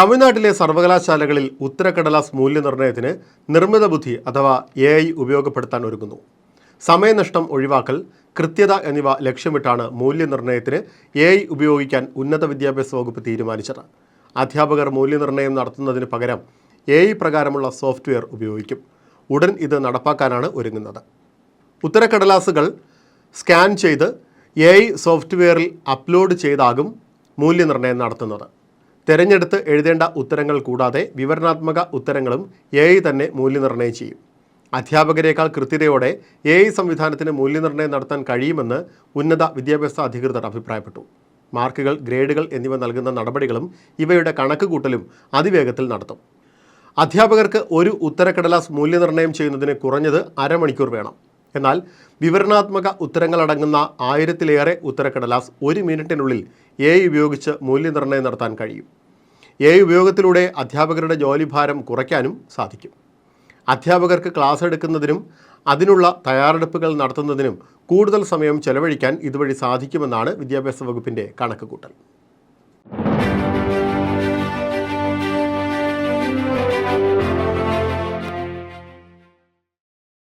തമിഴ്നാട്ടിലെ സർവകലാശാലകളിൽ ഉത്തരക്കടലാസ് മൂല്യനിർണയത്തിന് നിർമ്മിത ബുദ്ധി അഥവാ എ ഐ ഉപയോഗപ്പെടുത്താൻ ഒരുങ്ങുന്നു. സമയനഷ്ടം ഒഴിവാക്കൽ കൃത്യത എന്നിവ ലക്ഷ്യമിട്ടാണ് മൂല്യനിർണയത്തിന് എ ഐ ഉപയോഗിക്കാൻ ഉന്നത വിദ്യാഭ്യാസ വകുപ്പ് തീരുമാനിച്ചത്. അധ്യാപകർ മൂല്യനിർണയം നടത്തുന്നതിന് പകരം എ ഐ പ്രകാരമുള്ള സോഫ്റ്റ്വെയർ ഉപയോഗിക്കും. ഉടൻ ഇത് നടപ്പാക്കാനാണ് ഒരുങ്ങുന്നത്. ഉത്തരക്കടലാസുകൾ സ്കാൻ ചെയ്ത് എ ഐ സോഫ്റ്റ്വെയറിൽ അപ്ലോഡ് ചെയ്താകും മൂല്യനിർണയം നടത്തുന്നത്. തിരഞ്ഞെടുത്ത് എഴുതേണ്ട ഉത്തരങ്ങൾ കൂടാതെ വിവരണാത്മക ഉത്തരങ്ങളും എ തന്നെ മൂല്യനിർണയം ചെയ്യും. അധ്യാപകരെക്കാൾ കൃത്യതയോടെ എ ഐ സംവിധാനത്തിന് മൂല്യനിർണയം നടത്താൻ കഴിയുമെന്ന് ഉന്നത വിദ്യാഭ്യാസ അധികൃതർ അഭിപ്രായപ്പെട്ടു. മാർക്കുകൾ ഗ്രേഡുകൾ എന്നിവ നൽകുന്ന നടപടികളും ഇവയുടെ കണക്കുകൂട്ടലും അതിവേഗത്തിൽ നടത്തും. അധ്യാപകർക്ക് ഒരു ഉത്തരക്കടലാസ് മൂല്യനിർണയം ചെയ്യുന്നതിന് കുറഞ്ഞത് അരമണിക്കൂർ വേണം. എന്നാൽ വിവരണാത്മക ഉത്തരങ്ങളടങ്ങുന്ന ആയിരത്തിലേറെ ഉത്തരക്കടലാസ് ഒരു മിനിറ്റിനുള്ളിൽ എ ഉപയോഗിച്ച് മൂല്യനിർണയം നടത്താൻ കഴിയും. എ ഉപയോഗത്തിലൂടെ അധ്യാപകരുടെ ജോലിഭാരം കുറയ്ക്കാനും സാധിക്കും. അധ്യാപകർക്ക് ക്ലാസ് എടുക്കുന്നതിനും അതിനുള്ള തയ്യാറെടുപ്പുകൾ നടത്തുന്നതിനും കൂടുതൽ സമയം ചെലവഴിക്കാൻ ഇതുവഴി സാധിക്കുമെന്നാണ് വിദ്യാഭ്യാസ വകുപ്പിന്റെ കണക്കുകൂട്ടൽ.